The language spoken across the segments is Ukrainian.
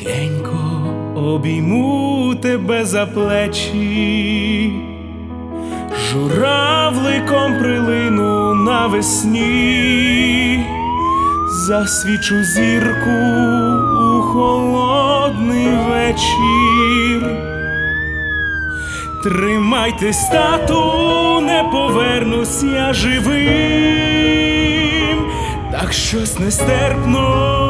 Тихенько обійму тебе за плечі, журавликом прилину навесні, засвічу зірку у холодний вечір. Тримайтесь, тату, не повернусь я живим, так щось нестерпно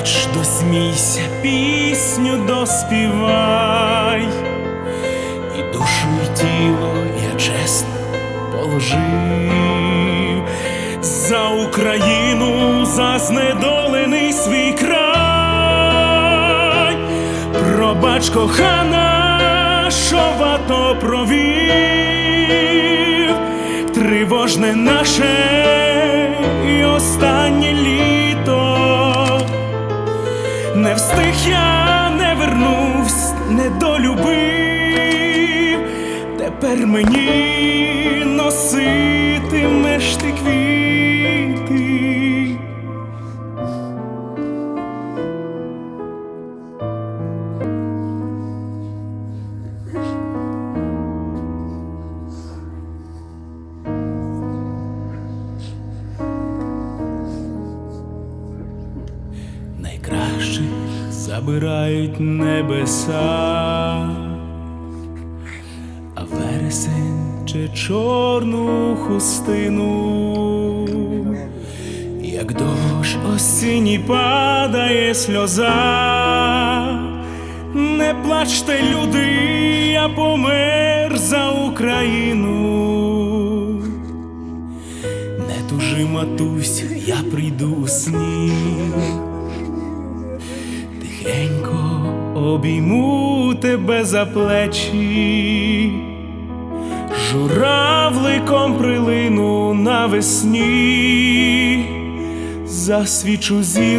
Доплач, досмійся, пісню доспівай, і душу, і тіло я чесно положив. За Україну, за знедолений свій край, пробач кохана, що в АТО провів, тривожне наше і останнє Не встиг я, не вернусь, не долюбив. Тепер мені Найкращих забирають небеса, а вересень чи чорну хустину, як дощ осінній падає сльоза, не плачте, люди, я помер за Україну. Матусь, я прийду у сні. Обійму тебе за плечі, журавликом прилину навесні, засвічу зір.